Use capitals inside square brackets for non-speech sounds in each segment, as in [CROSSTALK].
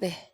네.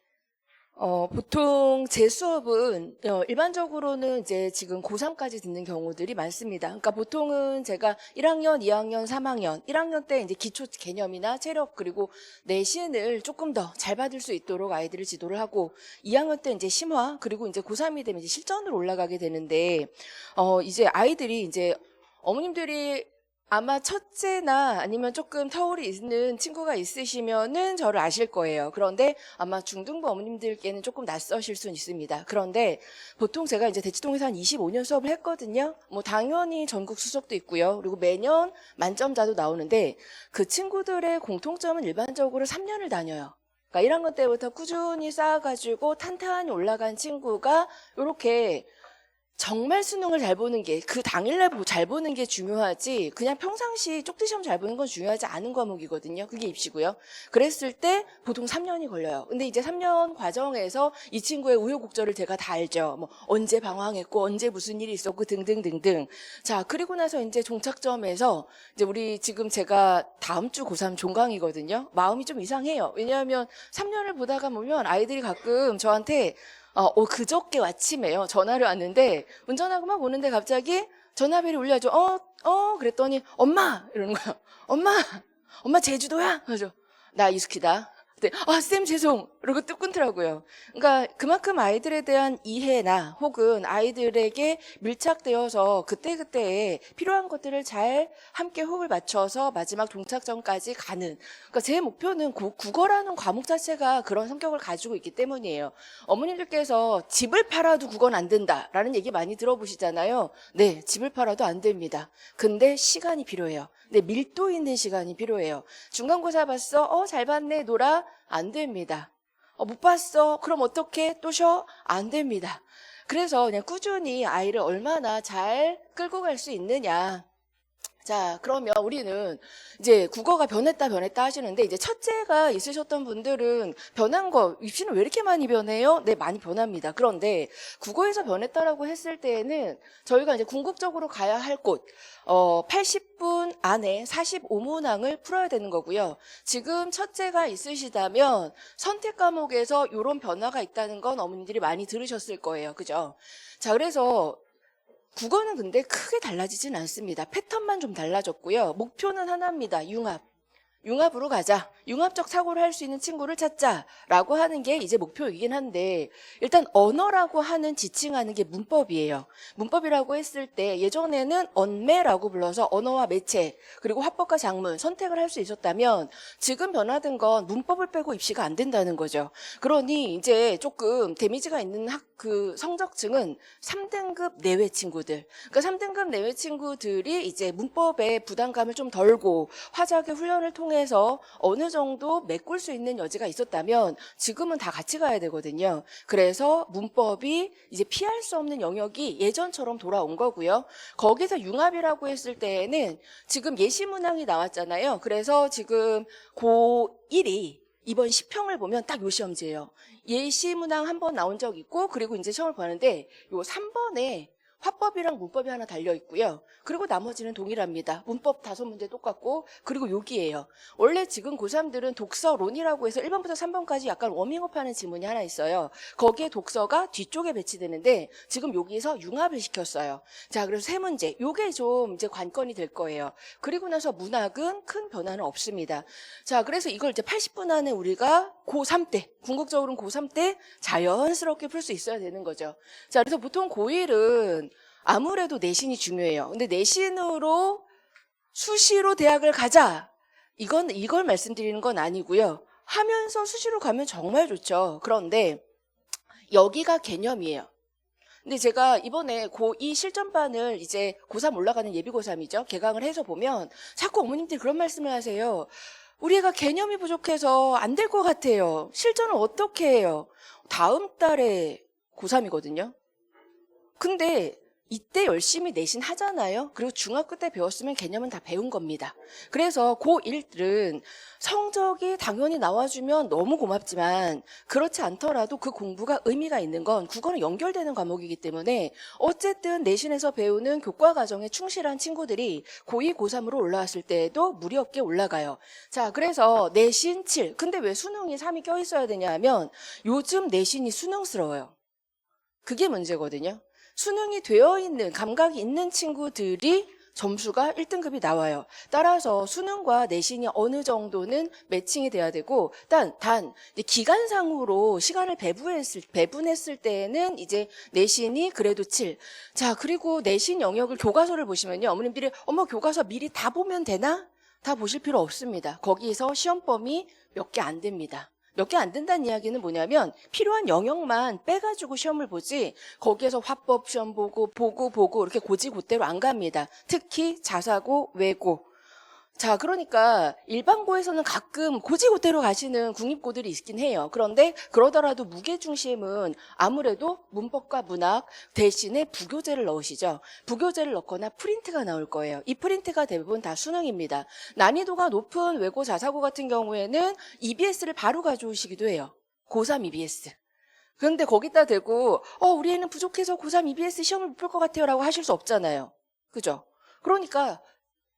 어, 보통 제 수업은 어, 일반적으로는 이제 지금 고3까지 듣는 경우들이 많습니다. 그러니까 보통은 제가 1학년, 2학년, 3학년, 1학년 때 이제 기초 개념이나 체력 그리고 내신을 조금 더 잘 받을 수 있도록 아이들을 지도를 하고 2학년 때 이제 심화 그리고 이제 고3이 되면 이제 실전으로 올라가게 되는데 어, 이제 아이들이 이제 어머님들이 아마 첫째나 아니면 조금 터울이 있는 친구가 있으시면은 저를 아실 거예요. 그런데 아마 중등부 어머님들께는 조금 낯서실 수는 있습니다. 그런데 보통 제가 이제 대치동에서 한 25년 수업을 했거든요. 뭐 당연히 전국 수석도 있고요. 그리고 매년 만점자도 나오는데 그 친구들의 공통점은 일반적으로 3년을 다녀요. 그러니까 1학년 때부터 꾸준히 쌓아가지고 탄탄히 올라간 친구가 이렇게 정말 수능을 잘 보는 게 그 당일날 보- 잘 보는 게 중요하지 그냥 평상시 쪽지 시험 잘 보는 건 중요하지 않은 과목이거든요. 그게 입시고요. 그랬을 때 보통 3년이 걸려요. 근데 이제 3년 과정에서 이 친구의 우여곡절을 제가 다 알죠. 뭐 언제 방황했고 언제 무슨 일이 있었고 등등등등. 자, 그리고 나서 이제 종착점에서 이제 우리 지금 제가 다음 주 고3 종강이거든요. 마음이 좀 이상해요. 왜냐하면 3년을 보다가 보면 아이들이 가끔 저한테 어, 어, 그저께 아침에요. 전화를 왔는데, 운전하고 막 오는데 갑자기 전화벨이 울려줘. 어, 어, 그랬더니, 엄마! 이러는 거야. 엄마! 엄마 제주도야? 그래서, 나 이스키다. 아, 쌤 죄송! 이러고 뚝 끊더라고요. 그러니까 그만큼 아이들에 대한 이해나 혹은 아이들에게 밀착되어서 그때그때에 필요한 것들을 잘 함께 호흡을 맞춰서 마지막 종착점까지 가는. 그러니까 제 목표는 고- 국어라는 과목 자체가 그런 성격을 가지고 있기 때문이에요. 어머님들께서 집을 팔아도 국어는 안 된다라는 얘기 많이 들어보시잖아요. 네, 집을 팔아도 안 됩니다. 근데 시간이 필요해요. 네, 밀도 있는 시간이 필요해요. 중간고사 봤어? 어, 잘 봤네. 놀아? 안 됩니다. 어, 못 봤어? 그럼 어떻게? 또 쉬어? 안 됩니다. 그래서 그냥 꾸준히 아이를 얼마나 잘 끌고 갈 수 있느냐. 자, 그러면 우리는 이제 국어가 변했다 변했다 하시는데 이제 첫째가 있으셨던 분들은 변한 거 입시는 왜 이렇게 많이 변해요? 네, 많이 변합니다. 그런데 국어에서 변했다라고 했을 때에는 저희가 이제 궁극적으로 가야 할 곳, 어, 80분 안에 45문항을 풀어야 되는 거고요. 지금 첫째가 있으시다면 선택 과목에서 이런 변화가 있다는 건 어머님들이 많이 들으셨을 거예요. 그죠? 자, 그래서 국어는 근데 크게 달라지진 않습니다. 패턴만 좀 달라졌고요. 목표는 하나입니다. 융합. 융합으로 가자. 융합적 사고를 할 수 있는 친구를 찾자라고 하는 게 이제 목표이긴 한데 일단 언어라고 하는 지칭하는 게 문법이에요. 문법이라고 했을 때 예전에는 언매라고 불러서 언어와 매체 그리고 화법과 작문 선택을 할 수 있었다면 지금 변화된 건 문법을 빼고 입시가 안 된다는 거죠. 그러니 이제 조금 데미지가 있는 학 그 성적층은 3등급 내외 친구들. 그러니까 3등급 내외 친구들이 이제 문법에 부담감을 좀 덜고 화작의 훈련을 통해 서 어느 정도 메꿀 수 있는 여지가 있었다면 지금은 다 같이 가야 되거든요. 그래서 문법이 이제 피할 수 없는 영역이 예전처럼 돌아온 거고요. 거기서 융합이라고 했을 때에는 지금 예시 문항이 나왔잖아요. 그래서 지금 고1이 이번 시평을 보면 딱 요 시험지예요. 예시 문항 한 번 나온 적 있고 그리고 이제 시험을 보는데 요 3번에 화법이랑 문법이 하나 달려 있고요. 그리고 나머지는 동일합니다. 문법 다섯 문제 똑같고 그리고 여기에요. 원래 지금 고3들은 독서론이라고 해서 1번부터 3번까지 약간 워밍업 하는 지문이 하나 있어요. 거기에 독서가 뒤쪽에 배치되는데 지금 여기서 융합을 시켰어요. 자, 그래서 세 문제. 요게 좀 이제 관건이 될 거예요. 그리고 나서 문학은 큰 변화는 없습니다. 자, 그래서 이걸 이제 80분 안에 우리가 고3 때, 궁극적으로는 고3 때 자연스럽게 풀 수 있어야 되는 거죠. 자, 그래서 보통 고1은 아무래도 내신이 중요해요. 근데 내신으로 수시로 대학을 가자. 이건, 이걸 말씀드리는 건 아니고요. 하면서 수시로 가면 정말 좋죠. 그런데 여기가 개념이에요. 근데 제가 이번에 고2 실전반을 이제 고3 올라가는 예비 고3이죠. 개강을 해서 보면 자꾸 어머님들이 그런 말씀을 하세요. 우리 애가 개념이 부족해서 안 될 것 같아요. 실전을 어떻게 해요? 다음 달에 고3이거든요. 근데 이때 열심히 내신 하잖아요. 그리고 중학교 때 배웠으면 개념은 다 배운 겁니다. 그래서 고1들은 성적이 당연히 나와주면 너무 고맙지만 그렇지 않더라도 그 공부가 의미가 있는 건 국어는 연결되는 과목이기 때문에 어쨌든 내신에서 배우는 교과 과정에 충실한 친구들이 고2, 고3으로 올라왔을 때에도 무리 없게 올라가요. 자, 그래서 내신 7. 근데 왜 수능이 3이 껴있어야 되냐 하면 요즘 내신이 수능스러워요. 그게 문제거든요. 수능이 되어 있는 감각이 있는 친구들이 점수가 1등급이 나와요. 따라서 수능과 내신이 어느 정도는 매칭이 돼야 되고, 단, 단, 기간상으로 시간을 배분했을, 배분했을 때에는 이제 내신이 그래도 7. 자, 그리고 내신 영역을 교과서를 보시면요. 어머님들이, 어머, 교과서 미리 다 보면 되나? 다 보실 필요 없습니다. 거기서 시험 범위 몇 개 안 됩니다. 몇 개 안 된다는 이야기는 뭐냐면 필요한 영역만 빼가지고 시험을 보지 거기에서 화법 시험 보고 보고 보고 이렇게 고지고대로 안 갑니다. 특히 자사고 외고 자, 그러니까 일반고에서는 가끔 고지고대로 가시는 국립고들이 있긴 해요. 그런데 그러더라도 무게 중심은 아무래도 문법과 문학 대신에 부교재를 넣으시죠. 부교재를 넣거나 프린트가 나올 거예요. 이 프린트가 대부분 다 수능입니다. 난이도가 높은 외고 자사고 같은 경우에는 EBS를 바로 가져오시기도 해요. 고3 EBS. 그런데 거기다 대고 어 우리 애는 부족해서 고3 EBS 시험을 못 볼 것 같아요 라고 하실 수 없잖아요. 그죠? 그러니까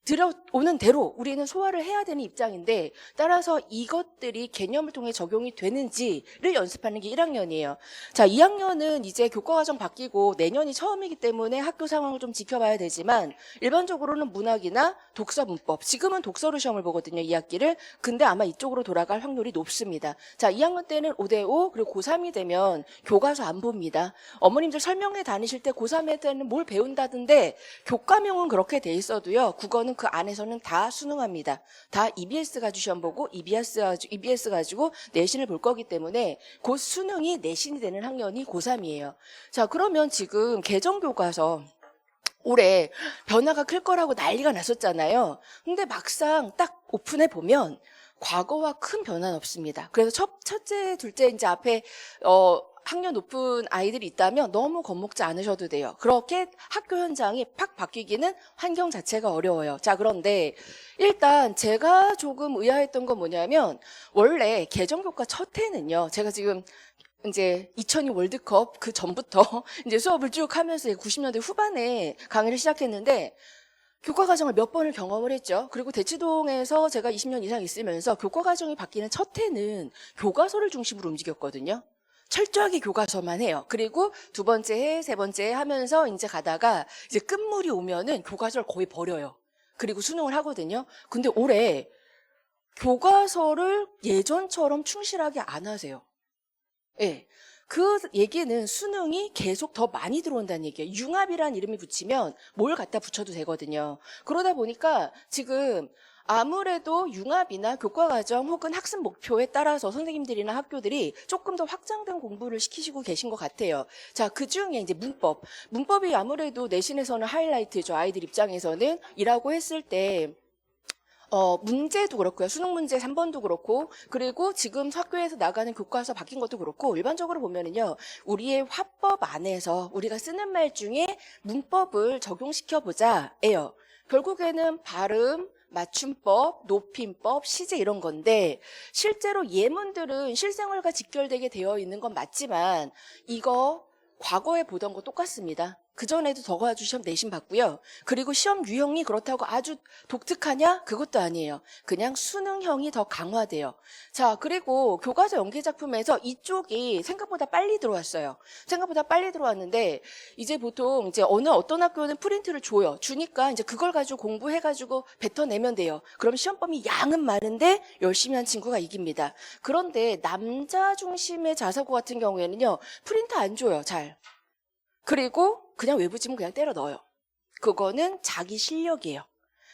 들어오는 대로 우리는 소화를 해야 되는 입장인데 따라서 이것들이 개념을 통해 적용이 되는지를 연습하는 게 1학년이에요. 자, 2학년은 이제 교과과정 바뀌고 내년이 처음이기 때문에 학교 상황을 좀 지켜봐야 되지만 일반적으로는 문학이나 독서 문법 지금은 독서로 시험을 보거든요. 2학기를. 근데 아마 이쪽으로 돌아갈 확률이 높습니다. 자, 2학년 때는 5대5 그리고 고3이 되면 교과서 안 봅니다. 어머님들 설명회 다니실 때 고3에 때는 뭘 배운다던데 교과명은 그렇게 돼 있어도요. 국어는 그 안에서는 다 수능합니다. 다 EBS 가지고 시험 보고 EBS 가지고, EBS 가지고 내신을 볼 거기 때문에 곧 수능이 내신이 되는 학년이 고3이에요. 자, 그러면 지금 개정교과서 올해 변화가 클 거라고 난리가 났었잖아요. 근데 막상 딱 오픈해 보면 과거와 큰 변화는 없습니다. 그래서 첫, 첫째, 둘째 이제 앞에 어 학년 높은 아이들이 있다면 너무 겁먹지 않으셔도 돼요. 그렇게 학교 현장이 팍 바뀌기는 환경 자체가 어려워요. 자, 그런데 일단 제가 조금 의아했던 건 뭐냐면 원래 개정교과 첫 해는요. 제가 지금 이제 2002 월드컵 그 전부터 [LAUGHS] 이제 수업을 쭉 하면서 90년대 후반에 강의를 시작했는데 교과 과정을 몇 번을 경험을 했죠. 그리고 대치동에서 제가 20년 이상 있으면서 교과 과정이 바뀌는 첫 해는 교과서를 중심으로 움직였거든요. 철저하게 교과서만 해요. 그리고 두 번째 해, 세 번째 해 하면서 이제 가다가 이제 끝물이 오면은 교과서를 거의 버려요. 그리고 수능을 하거든요. 근데 올해 교과서를 예전처럼 충실하게 안 하세요. 예. 그 얘기는 수능이 계속 더 많이 들어온다는 얘기예요. 융합이라는 이름이 붙이면 뭘 갖다 붙여도 되거든요. 그러다 보니까 지금 아무래도 융합이나 교과과정 혹은 학습 목표에 따라서 선생님들이나 학교들이 조금 더 확장된 공부를 시키시고 계신 것 같아요. 자, 그 중에 이제 문법. 문법이 아무래도 내신에서는 하이라이트죠. 아이들 입장에서는 이라고 했을 때 어, 문제도 그렇고요. 수능 문제 3번도 그렇고, 그리고 지금 학교에서 나가는 교과서 바뀐 것도 그렇고, 일반적으로 보면은요, 우리의 화법 안에서 우리가 쓰는 말 중에 문법을 적용시켜보자, 예요. 결국에는 발음, 맞춤법, 높임법, 시제 이런 건데, 실제로 예문들은 실생활과 직결되게 되어 있는 건 맞지만, 이거 과거에 보던 거 똑같습니다. 그전에도 더 가지고 시험 내신 봤고요. 그리고 시험 유형이 그렇다고 아주 독특하냐? 그것도 아니에요. 그냥 수능형이 더 강화돼요. 자, 그리고 교과서 연계 작품에서 이쪽이 생각보다 빨리 들어왔어요. 생각보다 빨리 들어왔는데 이제 보통 이제 어느 어떤 학교는 프린트를 줘요. 주니까 이제 그걸 가지고 공부해 가지고 뱉어내면 돼요. 그럼 시험 범위 양은 많은데 열심히 한 친구가 이깁니다. 그런데 남자 중심의 자사고 같은 경우에는요. 프린트 안 줘요. 잘. 그리고 그냥 외부 지문 그냥 때려 넣어요. 그거는 자기 실력이에요.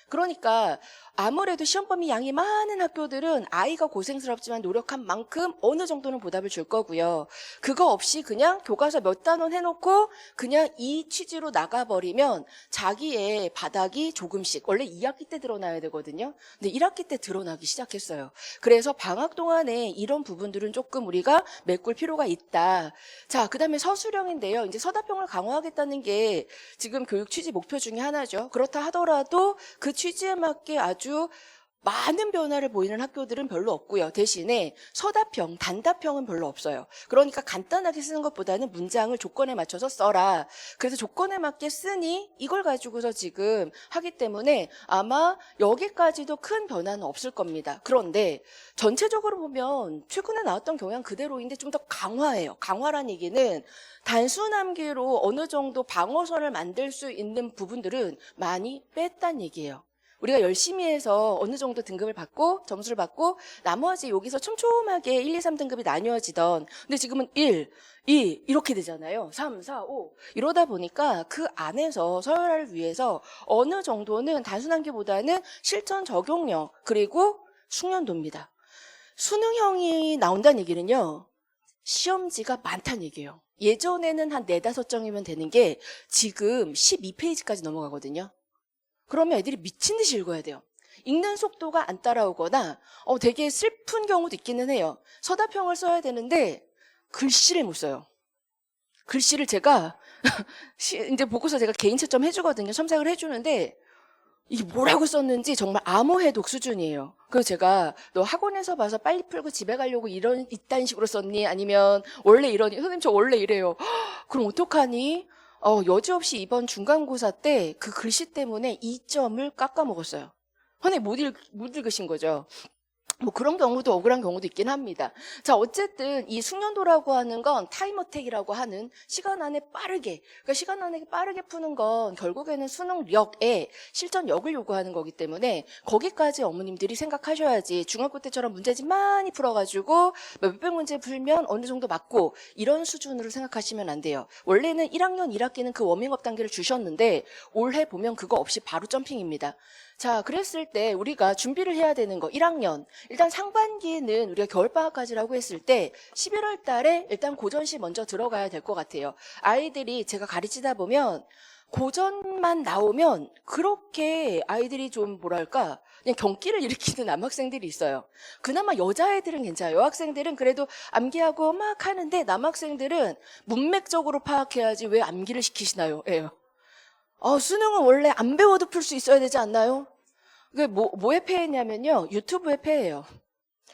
그러니까 아무래도 시험 범위 양이 많은 학교들은 아이가 고생스럽지만 노력한 만큼 어느 정도는 보답을 줄 거고요. 그거 없이 그냥 교과서 몇 단원 해놓고 그냥 이 취지로 나가버리면 자기의 바닥이 조금씩 원래 2학기 때 드러나야 되거든요. 근데 1학기 때 드러나기 시작했어요. 그래서 방학 동안에 이런 부분들은 조금 우리가 메꿀 필요가 있다. 자, 그 다음에 서술형인데요. 이제 서답형을 강화하겠다는 게 지금 교육 취지 목표 중에 하나죠. 그렇다 하더라도 그 취지에 맞게 아주 많은 변화를 보이는 학교들은 별로 없고요. 대신에 서답형, 단답형은 별로 없어요. 그러니까 간단하게 쓰는 것보다는 문장을 조건에 맞춰서 써라. 그래서 조건에 맞게 쓰니 이걸 가지고서 지금 하기 때문에 아마 여기까지도 큰 변화는 없을 겁니다. 그런데 전체적으로 보면 최근에 나왔던 경향 그대로인데 좀 더 강화해요. 강화란 얘기는 단순 암기로 어느 정도 방어선을 만들 수 있는 부분들은 많이 뺐단 얘기예요. 우리가 열심히 해서 어느 정도 등급을 받고 점수를 받고 나머지 여기서 촘촘하게 1, 2, 3등급이 나뉘어지던 근데 지금은 1, 2 이렇게 되잖아요. 3, 4, 5 이러다 보니까 그 안에서 서열화를 위해서 어느 정도는 단순 암기보다는 실전 적용력 그리고 숙련도입니다. 수능형이 나온다는 얘기는요. 시험지가 많다는 얘기예요. 예전에는 한 네다섯 장이면 되는 게 지금 12페이지까지 넘어가거든요. 그러면 애들이 미친 듯이 읽어야 돼요. 읽는 속도가 안 따라오거나 어, 되게 슬픈 경우도 있기는 해요. 서답형을 써야 되는데 글씨를 못 써요. 글씨를 제가 [LAUGHS] 시- 이제 보고서 제가 개인 채점 해주거든요. 첨삭을 해주는데 이게 뭐라고 썼는지 정말 암호해독 수준이에요. 그래서 제가 너 학원에서 봐서 빨리 풀고 집에 가려고 이런 이딴 식으로 썼니? 아니면 원래 이러니? 선생님 저 원래 이래요. [GASPS] 그럼 어떡하니? 어, 여지없이 이번 중간고사 때 그 글씨 때문에 2점을 깎아먹었어요. 선생님 못, 읽, 못 읽으신 거죠. 뭐 그런 경우도 억울한 경우도 있긴 합니다. 자, 어쨌든 이 숙련도라고 하는 건 타임어택이라고 하는 시간 안에 빠르게, 그러니까 시간 안에 빠르게 푸는 건 결국에는 수능력에 실전력을 요구하는 거기 때문에 거기까지 어머님들이 생각하셔야지 중학교 때처럼 문제집 많이 풀어가지고 몇백 문제 풀면 어느 정도 맞고 이런 수준으로 생각하시면 안 돼요. 원래는 1학년 1학기는 그 워밍업 단계를 주셨는데 올해 보면 그거 없이 바로 점핑입니다. 자, 그랬을 때 우리가 준비를 해야 되는 거 1학년 일단 상반기는 우리가 겨울방학까지라고 했을 때 11월 달에 일단 고전시 먼저 들어가야 될 것 같아요. 아이들이 제가 가르치다 보면 고전만 나오면 그렇게 아이들이 좀 뭐랄까 그냥 경기를 [LAUGHS] 일으키는 남학생들이 있어요. 그나마 여자애들은 괜찮아요. 여학생들은 그래도 암기하고 막 하는데 남학생들은 문맥적으로 파악해야지 왜 암기를 시키시나요? [LAUGHS] 예요. 어, 수능은 원래 안 배워도 풀 수 있어야 되지 않나요? 그게 뭐, 뭐에 패했냐면요. 유튜브에 패해요.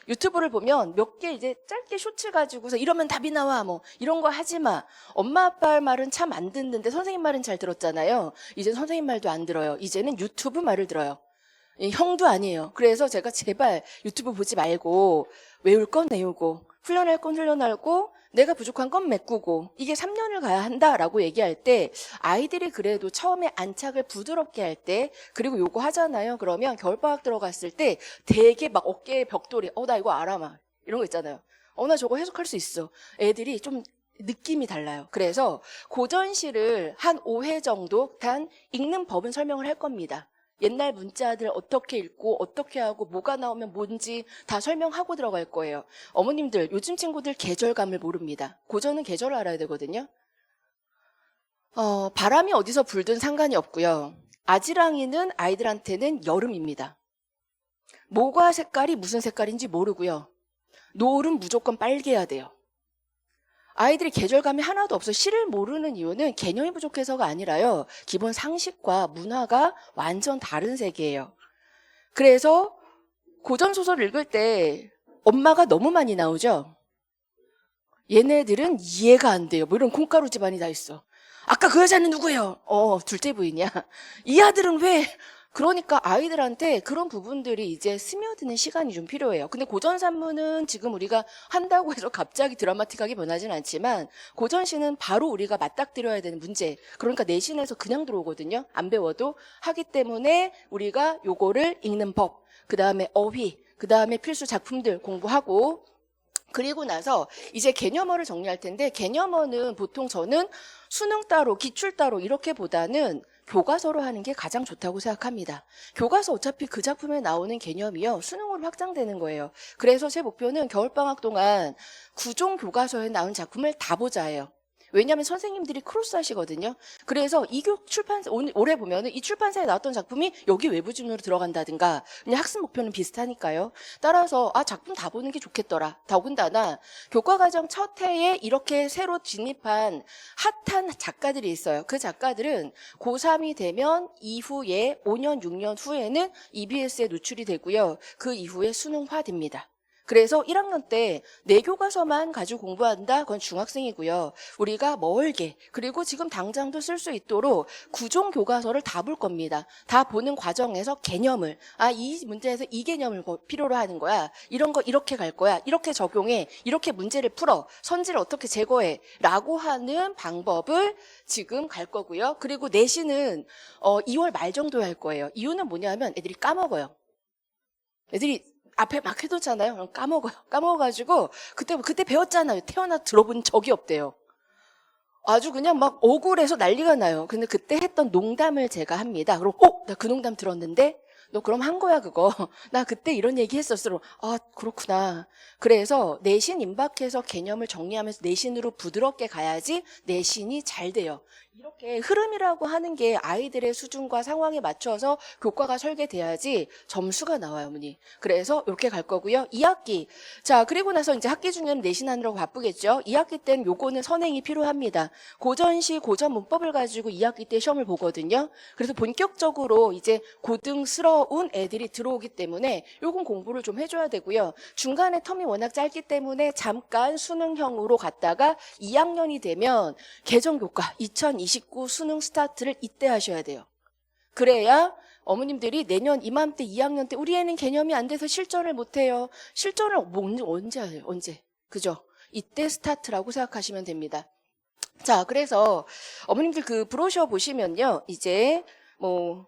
유튜브를 보면 몇 개 이제 짧게 쇼츠 가지고서 이러면 답이 나와 뭐 이런 거 하지 마. 엄마 아빠 말은 참 안 듣는데 선생님 말은 잘 들었잖아요. 이제 선생님 말도 안 들어요. 이제는 유튜브 말을 들어요. 이 형도 아니에요. 그래서 제가 제발 유튜브 보지 말고 외울 건 외우고 훈련할 건 훈련하고 내가 부족한 건 메꾸고 이게 3년을 가야 한다라고 얘기할 때 아이들이 그래도 처음에 안착을 부드럽게 할 때 그리고 요거 하잖아요. 그러면 겨울방학 들어갔을 때 되게 막 어깨에 벽돌이 어 나 이거 알아 막 이런 거 있잖아요. 어 나 저거 해석할 수 있어. 애들이 좀 느낌이 달라요. 그래서 고전시를 한 5회 정도 단 읽는 법은 설명을 할 겁니다. 옛날 문자들 어떻게 읽고 어떻게 하고 뭐가 나오면 뭔지 다 설명하고 들어갈 거예요. 어머님들 요즘 친구들 계절감을 모릅니다. 고전은 계절을 알아야 되거든요. 어, 바람이 어디서 불든 상관이 없고요. 아지랑이는 아이들한테는 여름입니다. 모과 색깔이 무슨 색깔인지 모르고요. 노을은 무조건 빨개야 돼요. 아이들이 계절감이 하나도 없어 시를 모르는 이유는 개념이 부족해서가 아니라요. 기본 상식과 문화가 완전 다른 세계예요. 그래서 고전 소설 읽을 때 엄마가 너무 많이 나오죠. 얘네들은 이해가 안 돼요. 뭐 이런 콩가루 집안이 다 있어. 아까 그 여자는 누구예요? 어, 둘째 부인이야. 이 아들은 왜? 그러니까 아이들한테 그런 부분들이 이제 스며드는 시간이 좀 필요해요. 근데 고전 산문은 지금 우리가 한다고 해서 갑자기 드라마틱하게 변하진 않지만 고전시는 바로 우리가 맞닥뜨려야 되는 문제. 그러니까 내신에서 그냥 들어오거든요. 안 배워도 하기 때문에 우리가 요거를 읽는 법, 그 다음에 어휘, 그 다음에 필수 작품들 공부하고 그리고 나서 이제 개념어를 정리할 텐데 개념어는 보통 저는 수능 따로 기출 따로 이렇게 보다는 교과서로 하는 게 가장 좋다고 생각합니다. 교과서 어차피 그 작품에 나오는 개념이요. 수능으로 확장되는 거예요. 그래서 제 목표는 겨울방학 동안 구종 교과서에 나온 작품을 다 보자예요. 왜냐하면 선생님들이 크로스 하시거든요. 그래서 이교 출판사, 올- 올해 보면은 이 출판사에 나왔던 작품이 여기 외부 진으로 들어간다든가, 그냥 학습 목표는 비슷하니까요. 따라서, 아, 작품 다 보는 게 좋겠더라. 더군다나, 교과과정 첫 해에 이렇게 새로 진입한 핫한 작가들이 있어요. 그 작가들은 고3이 되면 이후에 5년, 6년 후에는 EBS에 노출이 되고요. 그 이후에 수능화됩니다. 그래서 1학년 때 내 교과서만 가지고 공부한다? 그건 중학생이고요. 우리가 멀게 그리고 지금 당장도 쓸 수 있도록 구종 교과서를 다 볼 겁니다. 다 보는 과정에서 개념을 아 이 문제에서 이 개념을 고- 필요로 하는 거야. 이런 거 이렇게 갈 거야. 이렇게 적용해. 이렇게 문제를 풀어. 선지를 어떻게 제거해. 라고 하는 방법을 지금 갈 거고요. 그리고 내신은 어 2월 말 정도에 할 거예요. 이유는 뭐냐면 애들이 까먹어요. 애들이 앞에 막 해뒀잖아요. 까먹어요. [LAUGHS] 까먹어가지고 그때 그때 배웠잖아요. 태어나 들어본 적이 없대요. 아주 그냥 막 억울해서 난리가 나요. 근데 그때 했던 농담을 제가 합니다. 그럼 어, 나 그 농담 들었는데 너 그럼 한 거야 그거. [LAUGHS] 나 그때 이런 얘기 했었어. 아 그렇구나. 그래서 내신 임박해서 개념을 정리하면서 내신으로 부드럽게 가야지 내신이 잘 돼요. 이렇게 흐름이라고 하는 게 아이들의 수준과 상황에 맞춰서 교과가 설계돼야지 점수가 나와요, 어머니. 그래서 이렇게 갈 거고요. 2학기. 자, 그리고 나서 이제 학기 중에는 내신하느라고 바쁘겠죠. 2학기 때는 요거는 선행이 필요합니다. 고전시, 고전 문법을 가지고 2학기 때 시험을 보거든요. 그래서 본격적으로 이제 고등스러운 애들이 들어오기 때문에 요건 공부를 좀 해줘야 되고요. 중간에 텀이 워낙 짧기 때문에 잠깐 수능형으로 갔다가 2학년이 되면 개정교과 2029 수능 스타트를 이때 하셔야 돼요. 그래야 어머님들이 내년 이맘때 2학년 때 우리 애는 개념이 안 돼서 실전을 못 해요. 실전을 뭐- 언제 해요? 언제? 그죠? 이때 스타트라고 생각하시면 됩니다. 자, 그래서 어머님들 그 브로셔 보시면요. 이제 뭐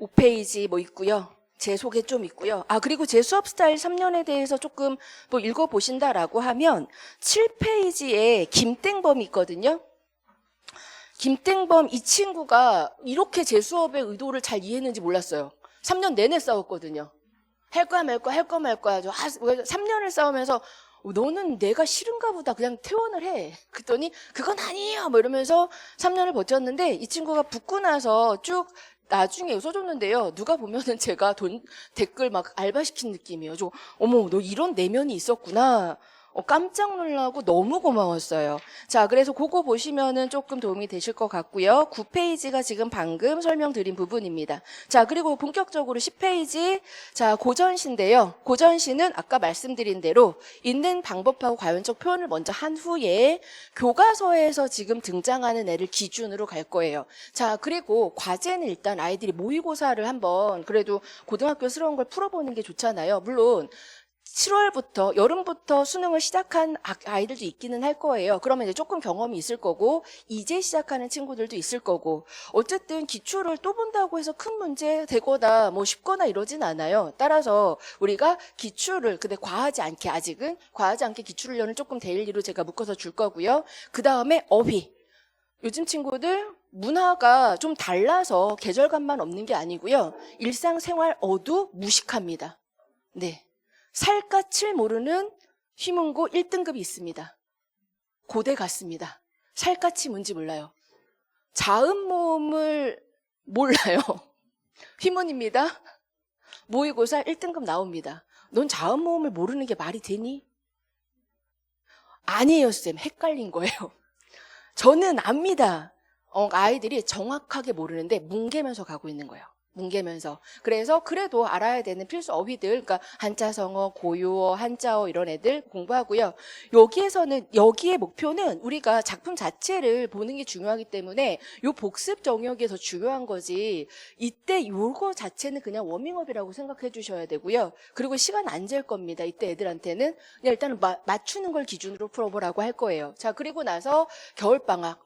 5페이지 뭐 있고요. 제 소개 좀 있고요. 아, 그리고 제 수업 스타일 3년에 대해서 조금 뭐 읽어보신다라고 하면 7페이지에 김땡범이 있거든요. 김땡범 이 친구가 이렇게 제 수업의 의도를 잘 이해했는지 몰랐어요. 3년 내내 싸웠거든요. 할 거야 말 거야 할 거야 말 거야. 저 3년을 싸우면서 어, 너는 내가 싫은가 보다 그냥 퇴원을 해. 그랬더니 그건 아니에요. 뭐 이러면서 3년을 버텼는데 이 친구가 붙고 나서 쭉 나중에 써줬는데요. 누가 보면은 제가 돈 댓글 막 알바시킨 느낌이에요. 저 어머 너 이런 내면이 있었구나. 어, 깜짝 놀라고 너무 고마웠어요. 자, 그래서 그거 보시면은 조금 도움이 되실 것 같고요. 9페이지가 지금 방금 설명드린 부분입니다. 자, 그리고 본격적으로 10페이지. 자, 고전시인데요. 고전시는 아까 말씀드린 대로 있는 방법하고 과연적 표현을 먼저 한 후에 교과서에서 지금 등장하는 애를 기준으로 갈 거예요. 자, 그리고 과제는 일단 아이들이 모의고사를 한번 그래도 고등학교스러운 걸 풀어보는 게 좋잖아요. 물론 7월부터 여름부터 수능을 시작한 아- 아이들도 있기는 할 거예요. 그러면 이제 조금 경험이 있을 거고 이제 시작하는 친구들도 있을 거고 어쨌든 기초를 또 본다고 해서 큰 문제 되거나 뭐 쉽거나 이러진 않아요. 따라서 우리가 기출을 근데 과하지 않게 아직은 과하지 않게 기출훈련을 조금 데일리로 제가 묶어서 줄 거고요. 그 다음에 어휘. 요즘 친구들 문화가 좀 달라서 계절감만 없는 게 아니고요. 일상생활 어도 무식합니다. 네. 살갗을 모르는 휘문고 1등급이 있습니다. 고대 같습니다. 살갗이 뭔지 몰라요. 자음 모음을 몰라요. [LAUGHS] 휘문입니다. 모의고사 1등급 나옵니다. 넌 자음 모음을 모르는 게 말이 되니? 아니에요, 쌤. 헷갈린 거예요. [LAUGHS] 저는 압니다. 어, 아이들이 정확하게 모르는데 뭉개면서 가고 있는 거예요. 뭉개면서. 그래서 그래도 알아야 되는 필수 어휘들, 그러니까 한자성어, 고유어, 한자어 이런 애들 공부하고요. 여기에서는 여기의 목표는 우리가 작품 자체를 보는 게 중요하기 때문에 요 복습 영역이 더 중요한 거지. 이때 요거 자체는 그냥 워밍업이라고 생각해 주셔야 되고요. 그리고 시간 안 잴 겁니다. 이때 애들한테는 일단은 마- 맞추는 걸 기준으로 풀어보라고 할 거예요. 자, 그리고 나서 겨울 방학.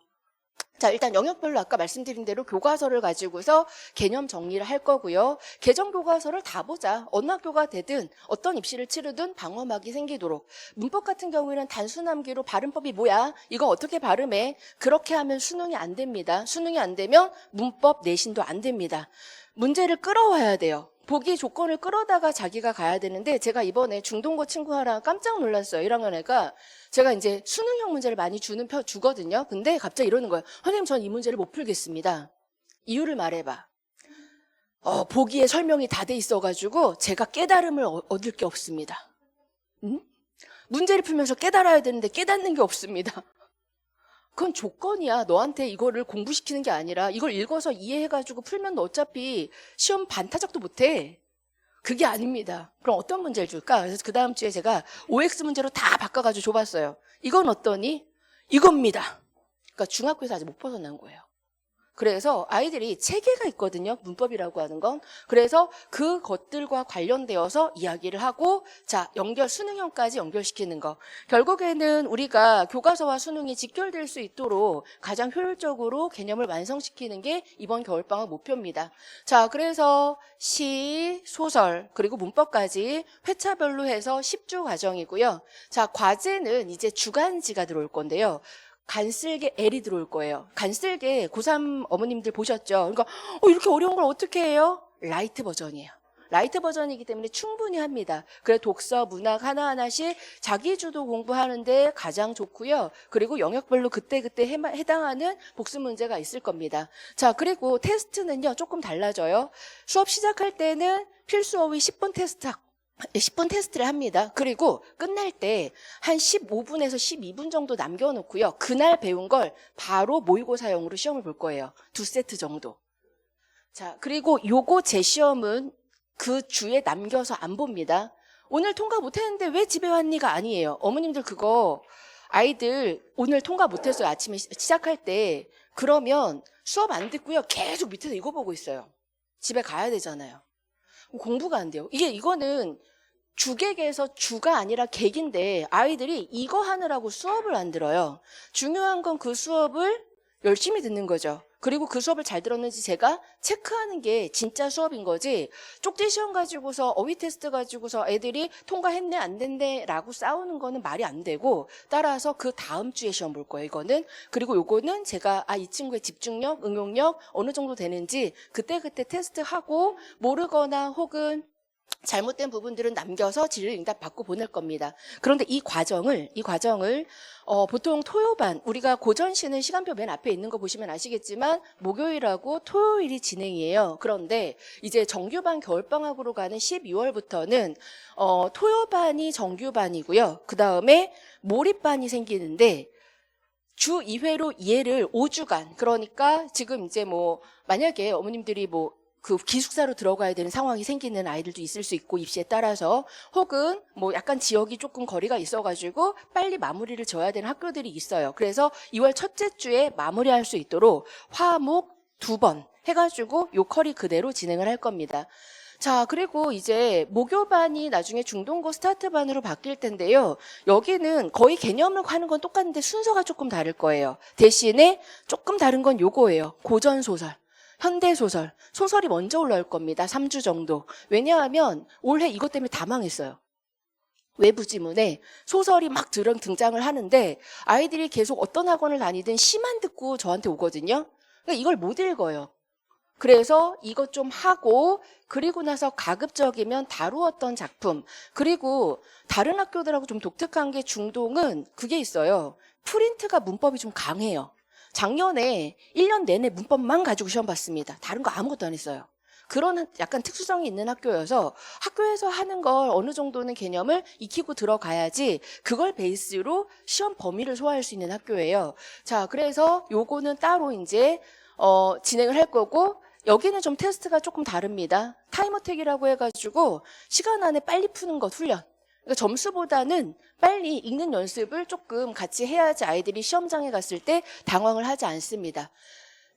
자, 일단 영역별로 아까 말씀드린 대로 교과서를 가지고서 개념 정리를 할 거고요. 개정 교과서를 다 보자. 어느 학교가 되든 어떤 입시를 치르든 방어막이 생기도록. 문법 같은 경우에는 단순함기로 발음법이 뭐야? 이거 어떻게 발음해? 그렇게 하면 수능이 안 됩니다. 수능이 안 되면 문법 내신도 안 됩니다. 문제를 끌어와야 돼요. 보기 조건을 끌어다가 자기가 가야 되는데 제가 이번에 중동고 친구 하나 깜짝 놀랐어요. 1학년 애가 제가 이제 수능형 문제를 많이 주는 편 주거든요. 근데 갑자기 이러는 거예요. 선생님, 전 이 문제를 못 풀겠습니다. 이유를 말해봐. 어, 보기에 설명이 다 돼 있어가지고 제가 깨달음을 어- 얻을 게 없습니다. 응? 문제를 풀면서 깨달아야 되는데 깨닫는 게 없습니다. 그건 조건이야. 너한테 이거를 공부시키는 게 아니라 이걸 읽어서 이해해가지고 풀면 너 어차피 시험 반타작도 못해. 그게 아닙니다. 그럼 어떤 문제를 줄까? 그래서 그 다음 주에 제가 OX 문제로 다 바꿔가지고 줘봤어요. 이건 어떠니? 이겁니다. 그러니까 중학교에서 아직 못 벗어난 거예요. 그래서 아이들이 체계가 있거든요. 문법이라고 하는 건. 그래서 그 것들과 관련되어서 이야기를 하고, 자, 연결, 수능형까지 연결시키는 거. 결국에는 우리가 교과서와 수능이 직결될 수 있도록 가장 효율적으로 개념을 완성시키는 게 이번 겨울 방학 목표입니다. 자, 그래서 시, 소설, 그리고 문법까지 회차별로 해서 10주 과정이고요. 자, 과제는 이제 주간지가 들어올 건데요. 간쓸게 L이 들어올 거예요. 간쓸게 고3 어머님들 보셨죠? 그러니까 어, 이렇게 어려운 걸 어떻게 해요? 라이트 버전이에요. 라이트 버전이기 때문에 충분히 합니다. 그래 독서, 문학 하나하나씩 자기 주도 공부하는데 가장 좋고요. 그리고 영역별로 그때그때 해당하는 복습 문제가 있을 겁니다. 자, 그리고 테스트는요. 조금 달라져요. 수업 시작할 때는 필수 어휘 10분 테스트 10분 테스트를 합니다. 그리고 끝날 때 한 15분에서 12분 정도 남겨놓고요. 그날 배운 걸 바로 모의고사용으로 시험을 볼 거예요. 두 세트 정도. 자, 그리고 요거 제 시험은 그 주에 남겨서 안 봅니다. 오늘 통과 못했는데 왜 집에 왔니가 아니에요. 어머님들 그거 아이들 오늘 통과 못했어요. 아침에 시- 시작할 때. 그러면 수업 안 듣고요. 계속 밑에서 이거 보고 있어요. 집에 가야 되잖아요. 공부가 안 돼요. 이게 이거는 주객에서 주가 아니라 객인데 아이들이 이거 하느라고 수업을 안 들어요. 중요한 건 그 수업을 열심히 듣는 거죠. 그리고 그 수업을 잘 들었는지 제가 체크하는 게 진짜 수업인 거지. 쪽지 시험 가지고서 어휘 테스트 가지고서 애들이 통과했네 안 됐네 라고 싸우는 거는 말이 안 되고 따라서 그 다음 주에 시험 볼 거예요. 이거는 그리고 요거는 제가 아 이 친구의 집중력, 응용력 어느 정도 되는지 그때그때 테스트하고 모르거나 혹은 잘못된 부분들은 남겨서 질의 응답 받고 보낼 겁니다. 그런데 이 과정을 이 과정을 어, 보통 토요반 우리가 고전 시는 시간표 맨 앞에 있는 거 보시면 아시겠지만 목요일하고 토요일이 진행이에요. 그런데 이제 정규반 겨울방학으로 가는 12월부터는 어, 토요반이 정규반이고요. 그 다음에 몰입반이 생기는데 주 2회로 얘를 5주간 그러니까 지금 이제 뭐 만약에 어머님들이 뭐 그 기숙사로 들어가야 되는 상황이 생기는 아이들도 있을 수 있고 입시에 따라서 혹은 뭐 약간 지역이 조금 거리가 있어가지고 빨리 마무리를 져야 되는 학교들이 있어요. 그래서 2월 첫째 주에 마무리할 수 있도록 화목 두 번 해가지고 요 커리 그대로 진행을 할 겁니다. 자, 그리고 이제 목요반이 나중에 중동고 스타트반으로 바뀔 텐데요. 여기는 거의 개념을 하는 건 똑같은데 순서가 조금 다를 거예요. 대신에 조금 다른 건 요거예요. 고전소설. 현대 소설. 소설이 먼저 올라올 겁니다. 3주 정도. 왜냐하면 올해 이것 때문에 다 망했어요. 외부 지문에 소설이 막 들- 등장을 하는데 아이들이 계속 어떤 학원을 다니든 시만 듣고 저한테 오거든요. 그러니까 이걸 못 읽어요. 그래서 이것 좀 하고 그리고 나서 가급적이면 다루었던 작품 그리고 다른 학교들하고 좀 독특한 게 중동은 그게 있어요. 프린트가 문법이 좀 강해요. 작년에 1년 내내 문법만 가지고 시험 봤습니다. 다른 거 아무것도 안 했어요. 그런 약간 특수성이 있는 학교여서 학교에서 하는 걸 어느 정도는 개념을 익히고 들어가야지 그걸 베이스로 시험 범위를 소화할 수 있는 학교예요. 자, 그래서 요거는 따로 이제 어, 진행을 할 거고 여기는 좀 테스트가 조금 다릅니다. 타임어택이라고 해가지고 시간 안에 빨리 푸는 것 훈련. 그러니까 점수보다는 빨리 읽는 연습을 조금 같이 해야지 아이들이 시험장에 갔을 때 당황을 하지 않습니다.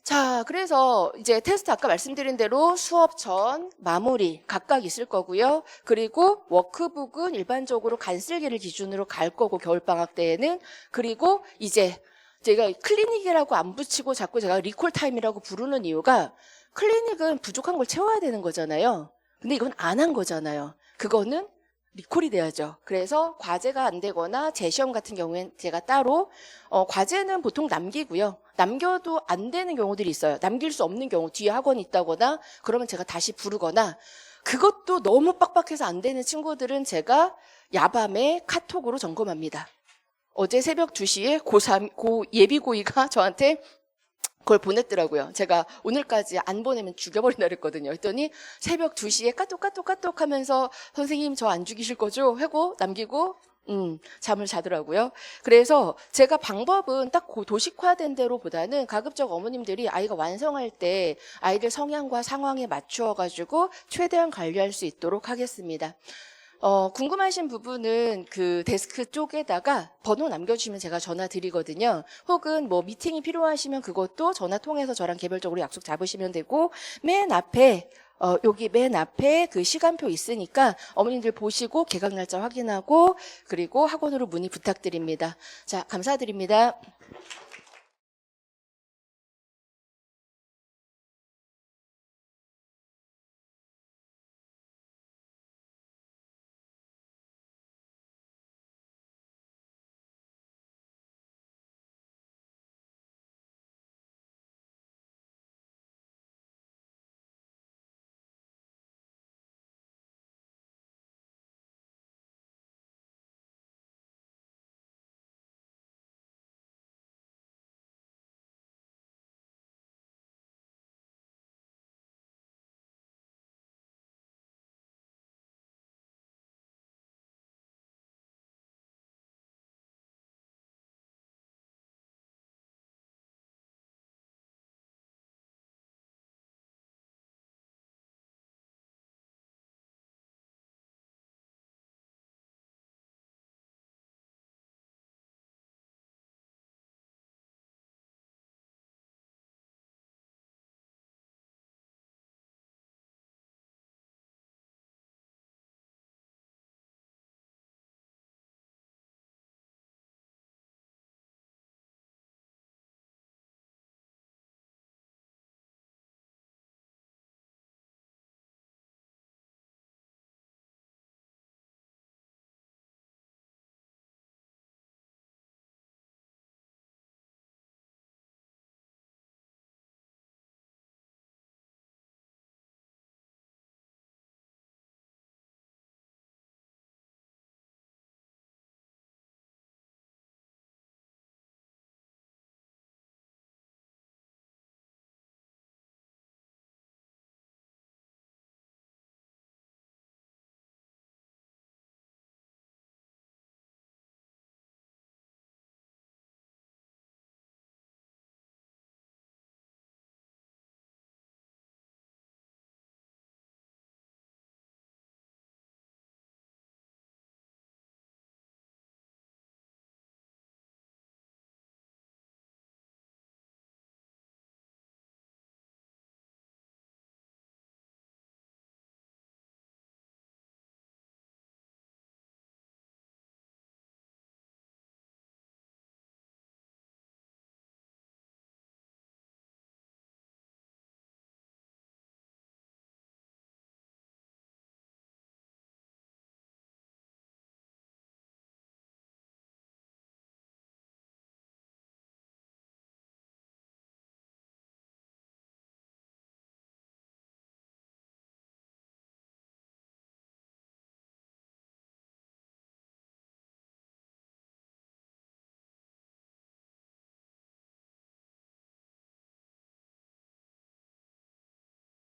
자, 그래서 이제 테스트 아까 말씀드린 대로 수업 전, 마무리 각각 있을 거고요. 그리고 워크북은 일반적으로 간쓸기를 기준으로 갈 거고 겨울방학 때에는 그리고 이제 제가 클리닉이라고 안 붙이고 자꾸 제가 리콜 타임이라고 부르는 이유가 클리닉은 부족한 걸 채워야 되는 거잖아요. 근데 이건 안 한 거잖아요. 그거는 리콜이 돼야죠. 그래서 과제가 안 되거나 재시험 같은 경우엔 제가 따로 어, 과제는 보통 남기고요. 남겨도 안 되는 경우들이 있어요. 남길 수 없는 경우 뒤에 학원이 있다거나 그러면 제가 다시 부르거나 그것도 너무 빡빡해서 안 되는 친구들은 제가 야밤에 카톡으로 점검합니다. 어제 새벽 2시에 고3, 고, 예비고이가 저한테 그걸 보냈더라고요. 제가 오늘까지 안 보내면 죽여버린다 그랬거든요. 했더니 새벽 2시에 까똑 까똑 까똑 하면서 선생님 저 안 죽이실 거죠? 하고 남기고 음, 잠을 자더라고요. 그래서 제가 방법은 딱 고- 도식화된 대로보다는 가급적 어머님들이 아이가 완성할 때 아이들 성향과 상황에 맞추어 가지고 최대한 관리할 수 있도록 하겠습니다. 어, 궁금하신 부분은 그 데스크 쪽에다가 번호 남겨주시면 제가 전화 드리거든요. 혹은 뭐 미팅이 필요하시면 그것도 전화 통해서 저랑 개별적으로 약속 잡으시면 되고, 맨 앞에, 어, 여기 맨 앞에 그 시간표 있으니까 어머님들 보시고 개강 날짜 확인하고, 그리고 학원으로 문의 부탁드립니다. 자, 감사드립니다.